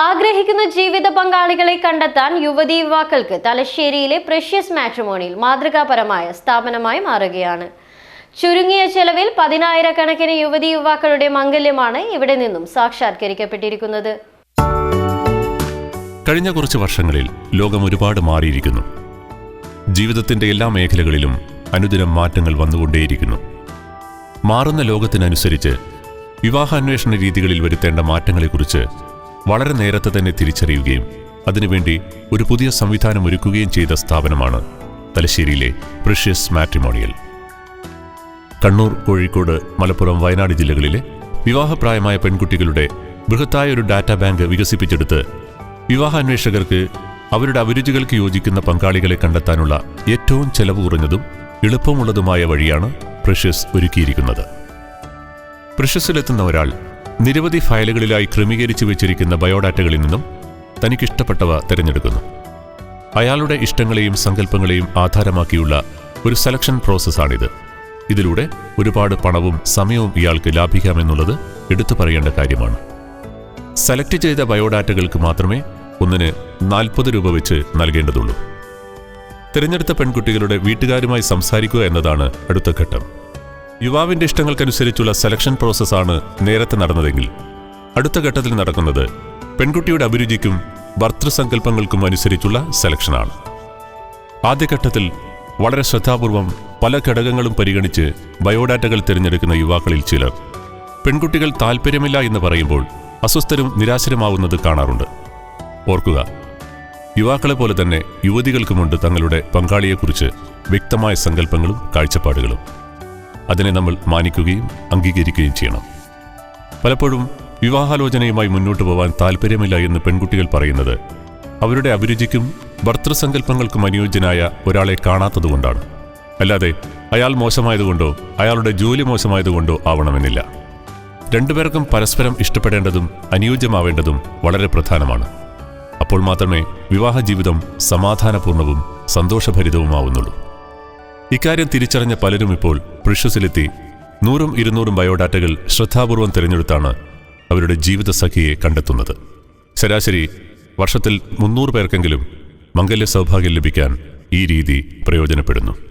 ആഗ്രഹിക്കുന്ന ജീവിത പങ്കാളികളെ കണ്ടെത്താൻ യുവതി യുവാക്കൾക്ക് തലശ്ശേരിയിലെ പ്രഷ്യസ് മാട്രിമോണിയിൽ മാതൃകാപരമായ സ്ഥാപനമായി മാറുകയാണ്. ചുരുങ്ങിയ ചെലവിൽ പതിനായിരക്കണക്കിന് യുവതി യുവാക്കളുടെ മംഗല്യമാണ് ഇവിടെ നിന്നും സാക്ഷാത്കരിക്കപ്പെട്ടിരിക്കുന്നത്. കഴിഞ്ഞ കുറച്ച് വർഷങ്ങളിൽ ലോകം ഒരുപാട് മാറിയിരിക്കുന്നു. ജീവിതത്തിന്റെ എല്ലാ മേഖലകളിലും അനുദിനം മാറ്റങ്ങൾ വന്നുകൊണ്ടേയിരിക്കുന്നു. മാറുന്ന ലോകത്തിനനുസരിച്ച് വിവാഹാന്വേഷണ രീതികളിൽ വരുത്തേണ്ട മാറ്റങ്ങളെക്കുറിച്ച് വളരെ നേരത്തെ തന്നെ തിരിച്ചറിയുകയും അതിനുവേണ്ടി ഒരു പുതിയ സംവിധാനം ഒരുക്കുകയും ചെയ്ത സ്ഥാപനമാണ് തലശ്ശേരിയിലെ പ്രഷ്യസ് മാട്രിമോണിയൽ. കണ്ണൂർ കോഴിക്കോട് മലപ്പുറം വയനാട് ജില്ലകളിലെ വിവാഹപ്രായമായ പെൺകുട്ടികളുടെ ബൃഹത്തായ ഒരു ഡാറ്റാ ബാങ്ക് വികസിപ്പിച്ചെടുത്ത് വിവാഹാന്വേഷകർക്ക് അവരുടെ അഭിരുചികൾക്ക് യോജിക്കുന്ന പങ്കാളികളെ കണ്ടെത്താനുള്ള ഏറ്റവും ചെലവ് കുറഞ്ഞതും എളുപ്പമുള്ളതുമായ വഴിയാണ് പ്രഷ്യസ് ഒരുക്കിയിരിക്കുന്നത്. പ്രഷ്യസിലെത്തുന്ന ഒരാൾ നിരവധി ഫയലുകളിലായി ക്രമീകരിച്ചു വെച്ചിരിക്കുന്ന ബയോഡാറ്റകളിൽ നിന്നും തനിക്കിഷ്ടപ്പെട്ടവ തിരഞ്ഞെടുക്കുന്നു. അയാളുടെ ഇഷ്ടങ്ങളെയും സങ്കല്പങ്ങളെയും ആധാരമാക്കിയുള്ള ഒരു സെലക്ഷൻ പ്രോസസ്സാണിത്. ഇതിലൂടെ ഒരുപാട് പണവും സമയവും ഇയാൾക്ക് ലാഭിക്കാമെന്നുള്ളത് എടുത്തു പറയേണ്ട കാര്യമാണ്. സെലക്ട് ചെയ്ത ബയോഡാറ്റകൾക്ക് മാത്രമേ ഒന്നിന് നാൽപ്പത് രൂപ വെച്ച് നൽകേണ്ടതുള്ളൂ. തിരഞ്ഞെടുത്ത പെൺകുട്ടികളുടെ വീട്ടുകാരുമായി സംസാരിക്കുക എന്നതാണ് അടുത്ത ഘട്ടം. യുവാവിന്റെ ഇഷ്ടങ്ങൾക്കനുസരിച്ചുള്ള സെലക്ഷൻ പ്രോസസ്സാണ് നേരത്തെ നടന്നതെങ്കിൽ. അടുത്ത ഘട്ടത്തിൽ നടക്കുന്നത് പെൺകുട്ടിയുടെ അഭിരുചിക്കും ഭർത്തൃസങ്കല്പങ്ങൾക്കും അനുസരിച്ചുള്ള സെലക്ഷനാണ് ആദ്യഘട്ടത്തിൽ വളരെ ശ്രദ്ധാപൂർവം പല ഘടകങ്ങളും പരിഗണിച്ച് ബയോഡാറ്റകൾ തിരഞ്ഞെടുക്കുന്ന യുവാക്കളിൽ ചിലർ പെൺകുട്ടികൾ താല്പര്യമില്ല എന്ന് പറയുമ്പോൾ അസ്വസ്ഥരും നിരാശരമാവുന്നത് കാണാറുണ്ട്. ഓർക്കുക യുവാക്കളെ പോലെ തന്നെ യുവതികൾക്കുമുണ്ട് തങ്ങളുടെ പങ്കാളിയെക്കുറിച്ച് വ്യക്തമായ സങ്കല്പങ്ങളും കാഴ്ചപ്പാടുകളും. അതിനെ നമ്മൾ മാനിക്കുകയും അംഗീകരിക്കുകയും ചെയ്യണം. പലപ്പോഴും വിവാഹാലോചനയുമായി മുന്നോട്ട് പോവാൻ താല്പര്യമില്ല എന്ന് പെൺകുട്ടികൾ പറയുന്നത് അവരുടെ അഭിരുചിക്കും ഭർത്തൃസങ്കല്പങ്ങൾക്കും അനുയോജ്യനായ ഒരാളെ കാണാത്തതുകൊണ്ടാണ്. അല്ലാതെ അയാൾ മോശമായതുകൊണ്ടോ അയാളുടെ ജോലി മോശമായതുകൊണ്ടോ ആവണമെന്നില്ല. രണ്ടുപേർക്കും പരസ്പരം ഇഷ്ടപ്പെടേണ്ടതും അനുയോജ്യമാവേണ്ടതും വളരെ പ്രധാനമാണ്. അപ്പോൾ മാത്രമേ വിവാഹ ജീവിതം സമാധാനപൂർണവും സന്തോഷഭരിതവുമാവുന്നുള്ളൂ. ഇക്കാര്യം തിരിച്ചറിഞ്ഞ പലരും ഇപ്പോൾ പ്രിഷ്യസിലെത്തി നൂറും ഇരുന്നൂറും ബയോഡാറ്റകൾ ശ്രദ്ധാപൂർവം തിരഞ്ഞെടുത്താണ് അവരുടെ ജീവിതസഖിയെ കണ്ടെത്തുന്നത്. ശരാശരി വർഷത്തിൽ മുന്നൂറ് പേർക്കെങ്കിലും മംഗല്യ സൗഭാഗ്യം ലഭിക്കാൻ ഈ രീതി പ്രയോജനപ്പെടുന്നു.